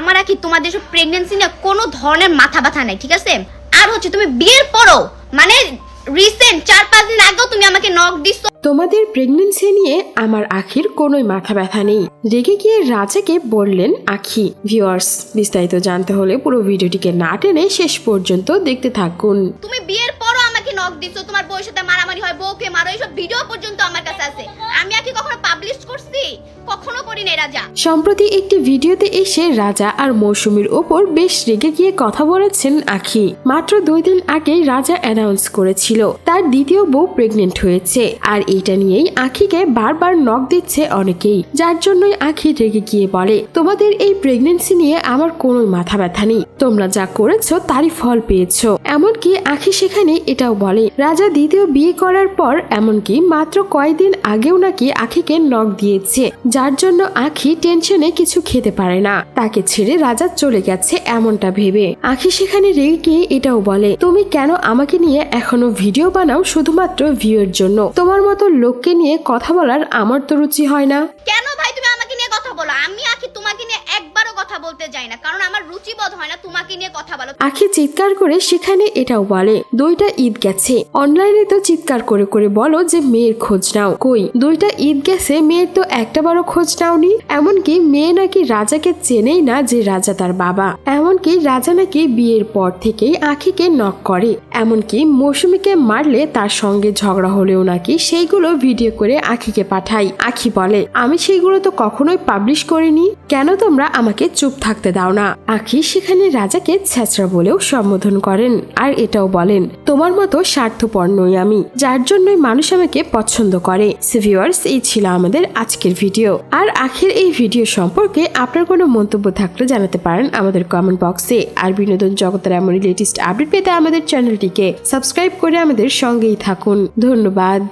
আমার আর কি তোমাদের সব প্রেগনেন্সি নিয়ে কোনো ধরনের মাথা ব্যথা নাই ঠিক আছে? আর হচ্ছে তুমি বিয়ের পরও মানে রিসেন্ট চার পাঁচ দিন আগেও তুমি আমাকে নক দিছো। তোমাদের প্রেগনেন্সি নিয়ে আমার আখির কোনোই মাথা ব্যথা নেই। রেগে গিয়ে রাজাকে বললেন আখি ভিউয়ার্স বিস্তারিত জানতে হলে পুরো ভিডিওটিকে না টেনে শেষ পর্যন্ত দেখতে থাকুন। তুমি বিয়ের পরও আমাকে নক দিছো তোমার বউয়ের সাথে মারামারি হয় বউকে মারো এইসব ভিডিও পর্যন্ত আমার কাছে আছে। করি নাই রাজা। সম্প্রতি একটি ভিডিওতে এসে রাজা আর মৌসুমীর ওপর বেশ রেগে গিয়ে কথা বলেছেন আখি। মাত্র দুই দিন আগে রাজা অ্যানাউন্স করেছিল, তার দ্বিতীয় বউ প্রেগনেন্ট হয়েছে। আর এটা নিয়েই আখিকে বারবার নক দিচ্ছে অনেকেই, যার জন্যই আখি রেগে গিয়ে বলে, তোমাদের এই প্রেগনেন্সি নিয়ে আমার কোনো মাথা ব্যথা নেই। তোমরা যা করেছ তারই ফল পেয়েছ। এমনকি আখি সেখানে এটাও বলে, রাজা দ্বিতীয় বিয়ে করার পর এমনকি মাত্র কয়েকদিন আগেও নাকি আখিকে নক দিয়েছে, যার জন্য আখি টেনশনে কিছু খেতে পারে না। তাকে ছেড়ে রাজা চলে গেছে এমনটা ভেবে। আখি সেখানে রেগে গিয়ে এটাও বলে, তুমি কেন আমাকে নিয়ে এখনও ভিডিও বানাও শুধুমাত্র ভিউর জন্য? তোমার মতো লোককে নিয়ে কথা বলার আমার তো রুচি হয় না। কেন ভাই তুমি আমাকে নিয়ে কথা বলো আমি আখি তোমাকে নিয়ে একবারও কথা বলতে যাই না কারণ রুচিবোধ হয় না, তোমাকে নিয়ে কথা বলো। আখি চিৎকার করে সেখানে এটাও বলে, দুইটা ঈদ গেছে। অনলাইনে তো চিৎকার করে করে বলো যে, মেয়ের খোঁজ নাও। কই? দুইটা ঈদ গেছে, মেয়ের তো একটা বারো খোঁজ নাওনি। এমনকি মেয়ে নাকি রাজাকে চেনেই না যে, রাজা তার বাবা। এমনকি রাজা নাকি বিয়ের পর থেকেই আখিকে নক করে। এমনকি মৌসুমীকে মারলে তার সঙ্গে ঝগড়া হলেও নাকি সেইগুলো ভিডিও করে আখিকে পাঠাই। আখি বলে, আমি সেইগুলো তো কখনোই পাবলিশ করিনি। কেন তোমরা আমাকে চুপ থাকতে দাও না? আখি সেখানে রাজাকে ছ্যাচড়া বলেও সম্বোধন করেন আর এটাও বলেন, তোমার মতো স্বার্থপর নই আমি, যার জন্যই মানুষ আমাকে পছন্দ করে। ভিউয়ার্স এই ছিল আমাদের আজকের ভিডিও। আর আখের এই ভিডিও সম্পর্কে আপনার কোনো মন্তব্য থাকলে জানাতে পারেন আমাদের কমেন্ট বক্সে আর বিনোদন জগতের এমন লেটেস্ট আপডেট পেতে আমাদের চ্যানেলটিকে সাবস্ক্রাইব করে আমাদের সঙ্গেই থাকুন। ধন্যবাদ।